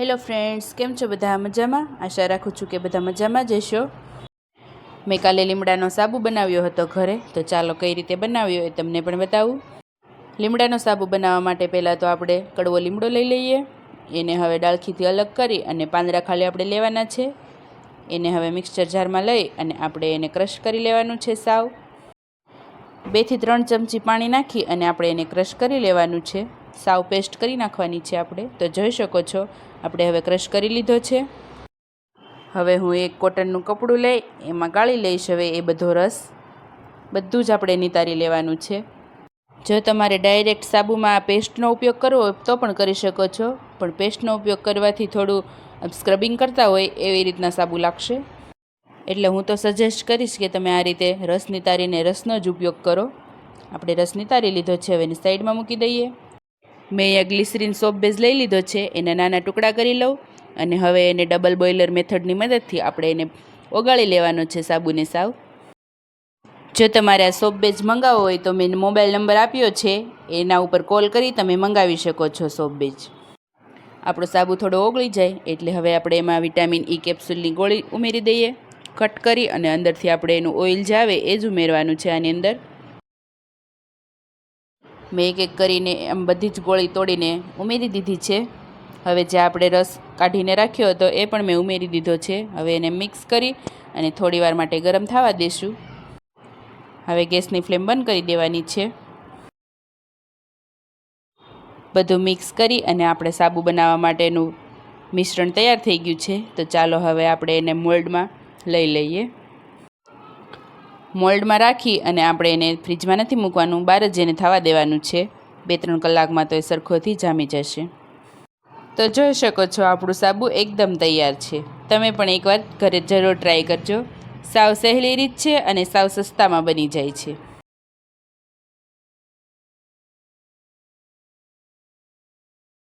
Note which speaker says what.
Speaker 1: Hello friends કેમ છો બધા? મજામાં? આશા રાખું છું કે બધા મજામાં જ મેં કાલે લીમડાનો સાબુ બનાવ્યો હતો ઘરે, તો ચાલો કઈ રીતે બનાવ્યો એ તમને પણ બતાવું. લીમડાનો સાબુ બનાવવા માટે પહેલાં તો આપણે કડવો લીમડો લઈ લઈએ. એને હવે ડાળખીથી અલગ કરી અને પાંદડા ખાલી આપણે લેવાના છે. એને હવે મિક્સચર જારમાં લઈ અને આપણે એને ક્રશ કરી લેવાનું છે સાવ. બેથી ત્રણ ચમચી પાણી નાખી અને આપણે એને ક્રશ કરી લેવાનું છે. સાવ પેસ્ટ કરી નાખવાની છે આપણે. તો જોઈ શકો છો, આપણે હવે ક્રશ કરી લીધો છે. હવે હું એક કોટનનું કપડું લઈ, એમાં ગાળી લઈશ હવે એ બધો રસ. બધું જ આપણે નિતારી લેવાનું છે. જો તમારે ડાયરેક્ટ સાબુમાં આ પેસ્ટનો ઉપયોગ કરવો હોય તો પણ કરી શકો છો, પણ પેસ્ટનો ઉપયોગ કરવાથી થોડું સ્ક્રબિંગ કરતા હોય એવી રીતના સાબુ લાગશે. એટલે હું તો સજેસ્ટ કરીશ કે તમે આ રીતે રસ નિતારીને રસનો જ ઉપયોગ કરો. આપણે રસ નિતારી લીધો છે, હવે એની સાઈડમાં મૂકી દઈએ. મેં અહીંયા ગ્લિસરીન સોપ બેઝ લઈ લીધો છે, એને નાના ટુકડા કરી લઉં અને હવે એને ડબલ બોઇલર મેથડની મદદથી આપણે એને ઓગાળી લેવાનો છે સાબુને સાવ. જો તમારે આ સોપ બેઝ મંગાવવો હોય તો મેં મોબાઈલ નંબર આપ્યો છે, એના ઉપર કોલ કરી તમે મંગાવી શકો છો સોપ બેઝ આપણો સાબુ થોડો ઓગળી જાય એટલે હવે આપણે એમાં વિટામિન ઈ કેપ્સ્યુલની ગોળી ઉમેરી દઈએ. કટ કરી અને અંદરથી આપણે એનું ઓઇલ જાવે એ જ ઉમેરવાનું છે આની અંદર. મેં એક એક કરીને આમ બધી જ ગોળી તોડીને ઉમેરી દીધી છે. હવે જે આપણે રસ કાઢીને રાખ્યો હતો એ પણ મેં ઉમેરી દીધો છે. હવે એને મિક્સ કરી અને થોડી વાર માટે ગરમ થવા દઈશું હવે ગેસની ફ્લેમ બંધ કરી દેવાની છે. બધું મિક્સ કરી અને આપણે સાબુ બનાવવા માટેનું મિશ્રણ તૈયાર થઈ ગયું છે. તો ચાલો હવે આપણે એને મોલ્ડમાં લઈ લઈએ. મોલ્ડમાં રાખી અને આપણે એને ફ્રીજમાં નથી મૂકવાનું, બહાર જ એને થવા દેવાનું છે. બે ત્રણ કલાકમાં તો એ સરખોથી જામી જશે. તો જોઈ શકો છો, આપણું સાબુ એકદમ તૈયાર છે. તમે પણ એકવાર ઘરે જરૂર ટ્રાય કરજો. સાવ સહેલી રીત છે અને સાવ સસ્તામાં બની જાય છે.